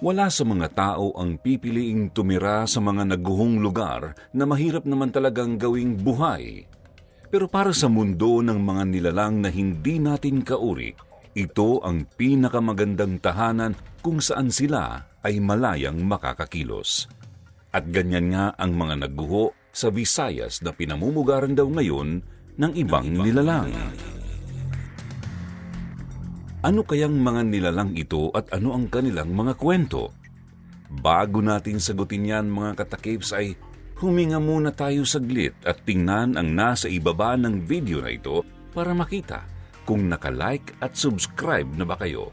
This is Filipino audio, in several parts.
Wala sa mga tao ang pipiliing tumira sa mga naguhong lugar na mahirap naman talagang gawing buhay. Pero para sa mundo ng mga nilalang na hindi natin kauri, ito ang pinakamagandang tahanan kung saan sila ay malayang makakakilos. At ganyan nga ang mga nagguho sa Visayas na pinamumugaran daw ngayon ng ibang nilalang. Ano kayang mga nilalang ito at ano ang kanilang mga kwento? Bago natin sagutin yan mga katakipes ay huminga muna tayo saglit at tingnan ang nasa ibaba ng video na ito para makita kung nakalike at subscribe na ba kayo.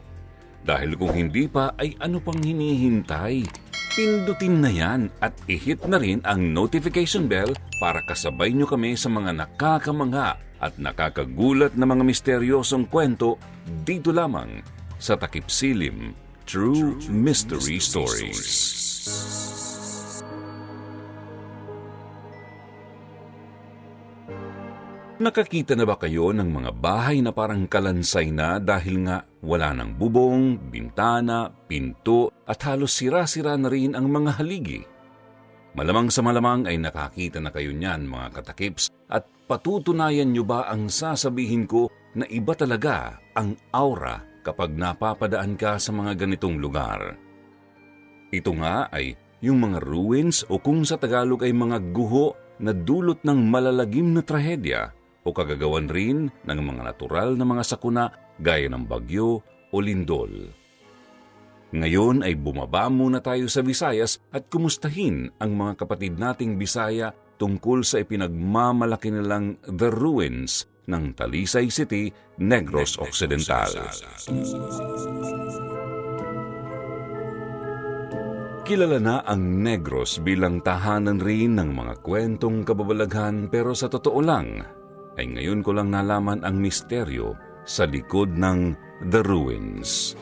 Dahil kung hindi pa ay ano pang hinihintay? Pindutin na yan at i-hit na rin ang notification bell para kasabay nyo kami sa mga nakakamangha at nakakagulat na mga misteryosong kwento dito lamang sa Takip Silim True Mystery Stories. Nakakita na ba kayo ng mga bahay na parang kalansay na dahil nga wala ng bubong, bintana, pinto at halos sira-sira na rin ang mga haligi? Malamang sa malamang ay nakakita na kayo niyan mga katakips at patutunayan nyo ba ang sasabihin ko na iba talaga ang aura kapag napapadaan ka sa mga ganitong lugar? Ito nga ay yung mga ruins o kung sa Tagalog ay mga guho na dulot ng malalagim na trahedya o kagagawan rin ng mga natural na mga sakuna gaya ng bagyo o lindol. Ngayon ay bumaba muna tayo sa Visayas at kumustahin ang mga kapatid nating Bisaya tungkol sa ipinagmamalaki nilang The Ruins ng Talisay City, Negros Occidental. Kilala na ang Negros bilang tahanan rin ng mga kwentong kababalaghan pero sa totoo lang ay ngayon ko lang nalaman ang misteryo sa likod ng The Ruins.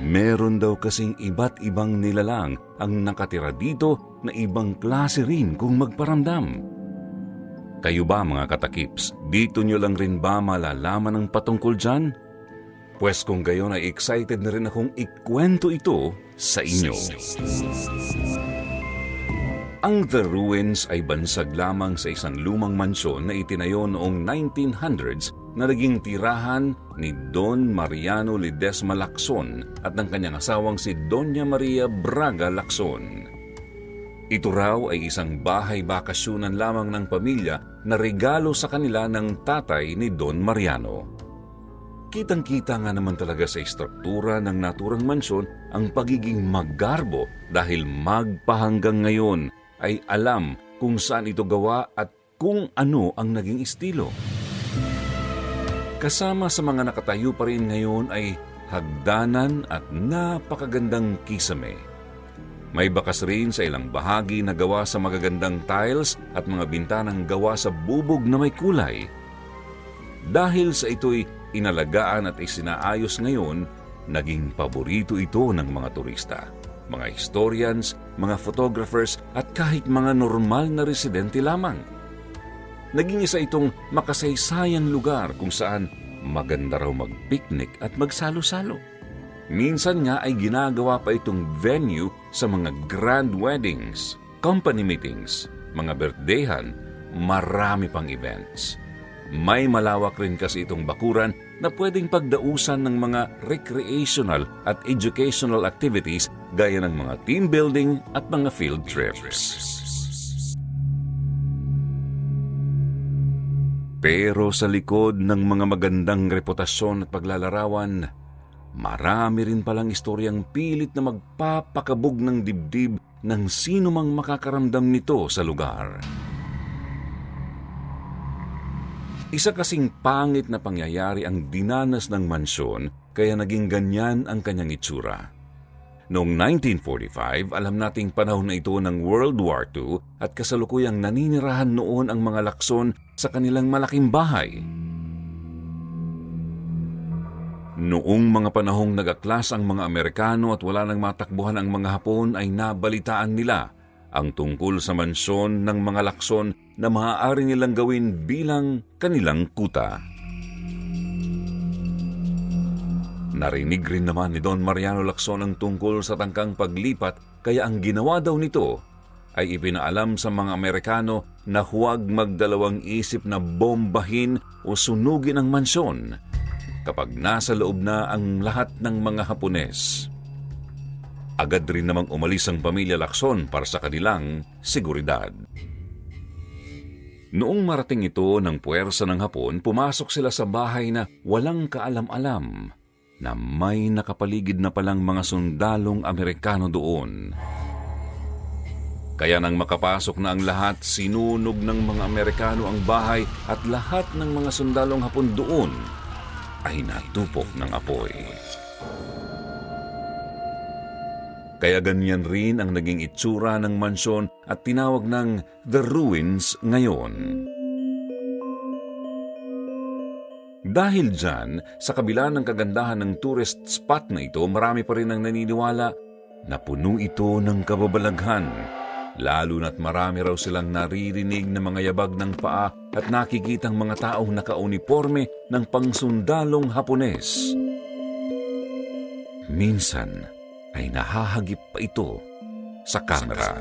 Meron daw kasing iba't ibang nilalang ang nakatira dito na ibang klase rin kung magparamdam. Kayo ba mga katakips, dito nyo lang rin ba malalaman ang patungkol dyan? Pwes kung gayon ay excited na rin akong ikwento ito sa inyo. Ang The Ruins ay bansag lamang sa isang lumang mansyon na itinayo noong 1900s na naging tirahan ni Don Mariano Ledesma Lacson at ng kanyang asawang si Doña Maria Braga Lacson. Ito raw ay isang bahay bakasyonan lamang ng pamilya na regalo sa kanila ng tatay ni Don Mariano. Kitang-kita nga naman talaga sa istruktura ng naturang mansyon ang pagiging magarbo dahil magpahanggang ngayon ay alam kung saan ito gawa at kung ano ang naging estilo. Kasama sa mga nakatayo pa rin ngayon ay hagdanan at napakagandang kisame. May bakas rin sa ilang bahagi na gawa sa magagandang tiles at mga bintanang gawa sa bubog na may kulay. Dahil sa ito'y inalagaan at isinaayos ngayon, naging paborito ito ng mga turista, mga historians, mga photographers at kahit mga normal na residente lamang. Naging isa itong makasaysayang lugar kung saan maganda raw mag-picnic at magsalo-salo. Minsan nga ay ginagawa pa itong venue sa mga grand weddings, company meetings, mga birthdayhan, marami pang events. May malawak rin kasi itong bakuran na pwedeng pagdausan ng mga recreational at educational activities gaya ng mga team building at mga field trips. Pero sa likod ng mga magandang reputasyon at paglalarawan, marami rin palang istoryang pilit na magpapakabog ng dibdib ng sino mang makakaramdam nito sa lugar. Isa kasing pangit na pangyayari ang dinanas ng mansyon kaya naging ganyan ang kanyang itsura. Noong 1945, alam nating panahon na ito ng World War II at kasalukuyang naninirahan noon ang mga lakson sa kanilang malaking bahay. Noong mga panahong nagaklas ang mga Amerikano at wala nang matakbuhan ang mga Hapon ay nabalitaan nila ang tungkol sa mansyon ng mga lakson na maaari nilang gawin bilang kanilang kuta. Narinig rin naman ni Don Mariano Lacson ang tungkol sa tangkang paglipat kaya ang ginawa daw nito ay ipinaalam sa mga Amerikano na huwag magdalawang isip na bombahin o sunugin ang mansyon kapag nasa loob na ang lahat ng mga Hapones. Agad rin namang umalis ang pamilya Lacson para sa kanilang seguridad. Noong marating ito ng puwersa ng Hapon, pumasok sila sa bahay na walang kaalam-alam na may nakapaligid na palang mga sundalong Amerikano doon. Kaya nang makapasok na ang lahat, sinunog ng mga Amerikano ang bahay at lahat ng mga sundalong Hapon doon ay natupok ng apoy. Kaya ganyan rin ang naging itsura ng mansyon at tinawag ng The Ruins ngayon. Dahil dyan, sa kabila ng kagandahan ng tourist spot na ito, marami pa rin ang naniniwala na puno ito ng kababalaghan. Lalo na't marami raw silang naririnig na mga yabag ng paa at nakikitang mga taong nakauniforme ng pangsundalong Hapones. Minsan ay nahahagip pa ito sa kamera.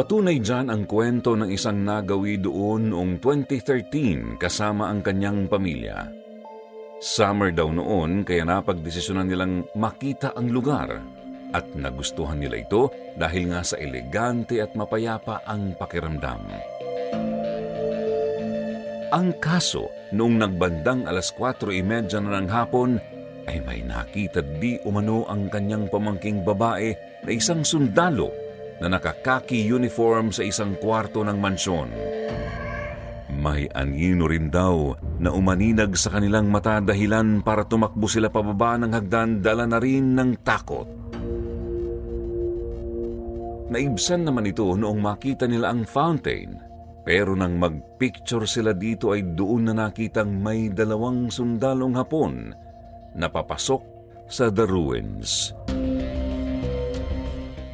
Patunay dyan ang kwento ng isang nagawi doon noong 2013 kasama ang kanyang pamilya. Summer daw noon kaya napagdesisyonan nilang makita ang lugar at nagustuhan nila ito dahil nga sa elegante at mapayapa ang pakiramdam. Ang kaso, noong nagbandang alas 4.30 na ng hapon, ay may nakita di umano ang kanyang pamangking babae na isang sundalo na nakakaki uniform sa isang kwarto ng mansyon. May anino rin daw na umaninag sa kanilang mata dahilan para tumakbo sila pababa ng hagdan dala na rin ng takot. Naibsan naman ito noong makita nila ang fountain. Pero nang magpicture sila dito ay doon na nakitang may dalawang sundalong hapon na papasok sa The Ruins.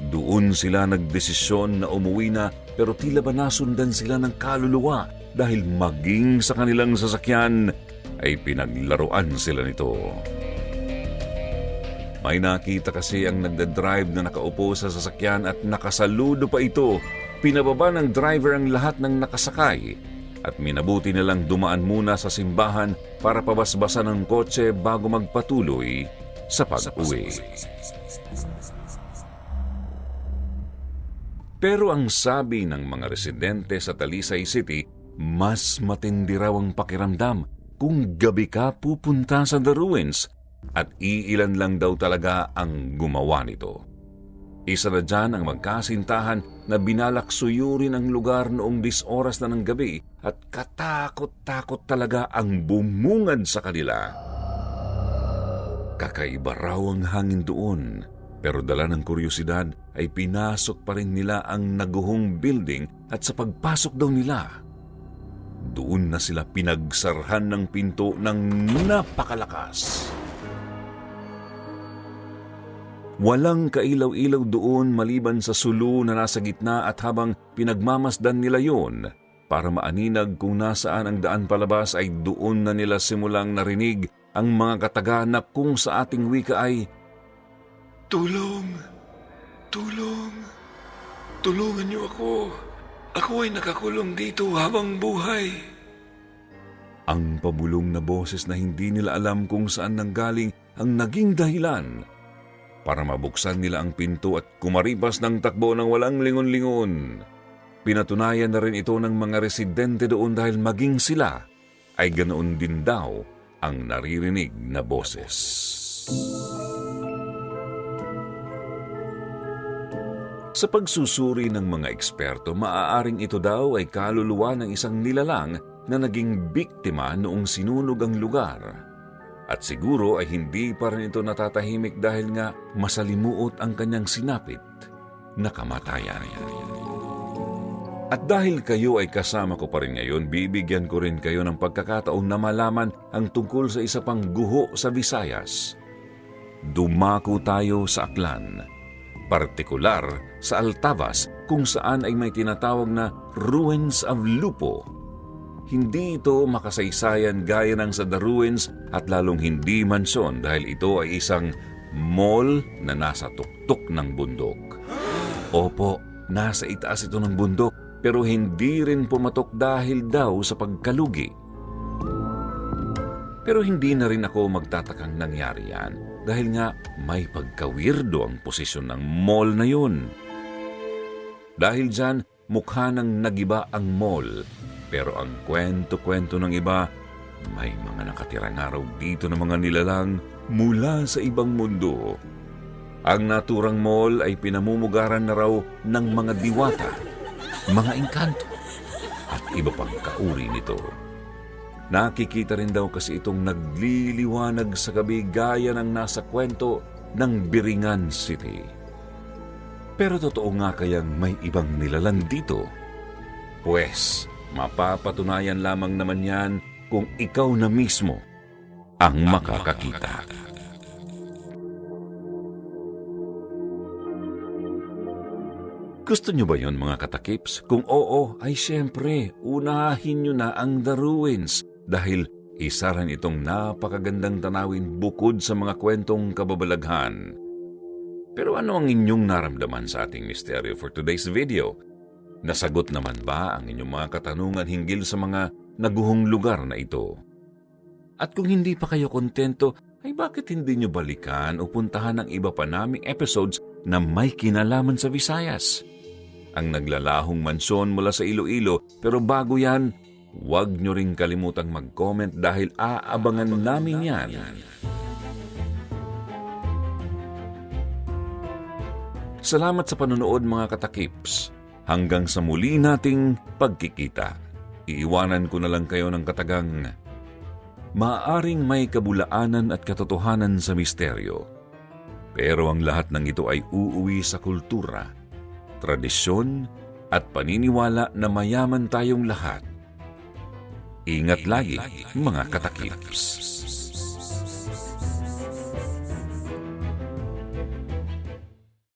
Doon sila nagdesisyon na umuwi na pero tila ba nasundan sila ng kaluluwa dahil maging sa kanilang sasakyan ay pinaglaruan sila nito. May nakita kasi ang nagdadrive na nakaupo sa sasakyan at nakasaludo pa ito. Pinababa ng driver ang lahat ng nakasakay at minabuti nilang dumaan muna sa simbahan para pabasbasan ng kotse bago magpatuloy sa pag-uwi. Pero ang sabi ng mga residente sa Talisay City, mas matindi raw ang pakiramdam kung gabi ka pupunta sa The Ruins at iilan lang daw talaga ang gumawa nito. Isa na dyan ang magkasintahan na binalak suyurin ang lugar noong dis oras na ng gabi at katakot-takot talaga ang bumungad sa kanila. Kakaiba raw ang hangin doon, pero dala ng kuryosidad ay pinasok pa rin nila ang naguhong building at sa pagpasok daw nila, doon na sila pinagsarhan ng pinto ng napakalakas. Walang kailaw-ilaw doon maliban sa sulu na nasa gitna at habang pinagmamasdan nila yon, para maaninag kung nasaan ang daan palabas ay doon na nila simulang narinig ang mga kataga na kung sa ating wika ay Tulong! Tulong! Tulungan niyo ako! Ako ay nakakulong dito habang buhay. ang pabulong na boses na hindi nila alam kung saan nanggaling ang naging dahilan para mabuksan nila ang pinto at kumaripas ng takbo ng walang lingon-lingon. Pinatunayan na rin ito ng mga residente doon dahil maging sila ay ganoon din daw ang naririnig na boses. Sa pagsusuri ng mga eksperto, maaaring ito daw ay kaluluwa ng isang nilalang na naging biktima noong sinunog ang lugar. At siguro ay hindi pa rin ito natatahimik dahil nga masalimuot ang kanyang sinapit na kamatayan. At dahil kayo ay kasama ko pa rin ngayon, bibigyan ko rin kayo ng pagkakataon na malaman ang tungkol sa isa pang guho sa Visayas. Dumako tayo sa Aklan, partikular sa Altavas kung saan ay may tinatawag na Ruins of Lupo. hindi ito makasaysayan gaya ng sa The Ruins at lalong hindi mansyon dahil ito ay isang mall na nasa tuktok ng bundok. Opo, nasa itaas ito ng bundok pero hindi rin pumatok dahil daw sa pagkalugi. Pero hindi na rin ako magtatakang nangyari yan dahil nga may pagkawirdo ang posisyon ng mall na yun. Dahil dyan, mukha nang nagiba ang mall. Pero ang kwento-kwento ng iba, may mga nakatirang araw dito ng mga nilalang mula sa ibang mundo. Ang naturang mall ay pinamumugaran na raw ng mga diwata, mga engkanto, at iba pang kauri nito. Nakikita rin daw kasi itong nagliliwanag sa gabi gaya ng nasa kwento ng Biringan City. Pero totoo nga kayang may ibang nilalang dito? Pwes, mapapatunayan lamang naman yan kung ikaw na mismo ang makakakita. Gusto nyo ba yon mga katakips? Kung oo, ay siyempre, unahin nyo na ang The Ruins dahil isa rin itong napakagandang tanawin bukod sa mga kwentong kababalaghan. Pero ano ang inyong naramdaman sa ating misteryo for today's video? Nasagot naman ba ang inyong mga katanungan hinggil sa mga naguhong lugar na ito? At kung hindi pa kayo kontento, ay bakit hindi nyo balikan o puntahan ang iba pa naming episodes na may kinalaman sa Visayas? Ang naglalahong mansyon mula sa Iloilo, pero bago yan, huwag nyo ring kalimutang mag-comment dahil aabangan namin yan. Salamat sa panonood mga katakips. Hanggang sa muli nating pagkikita. Iiwanan ko na lang kayo ng katagang maaring may kabulaanan at katotohanan sa misteryo. Pero ang lahat ng ito ay uuwi sa kultura, tradisyon at paniniwala na mayaman tayong lahat. Ingat lagi mga katakips.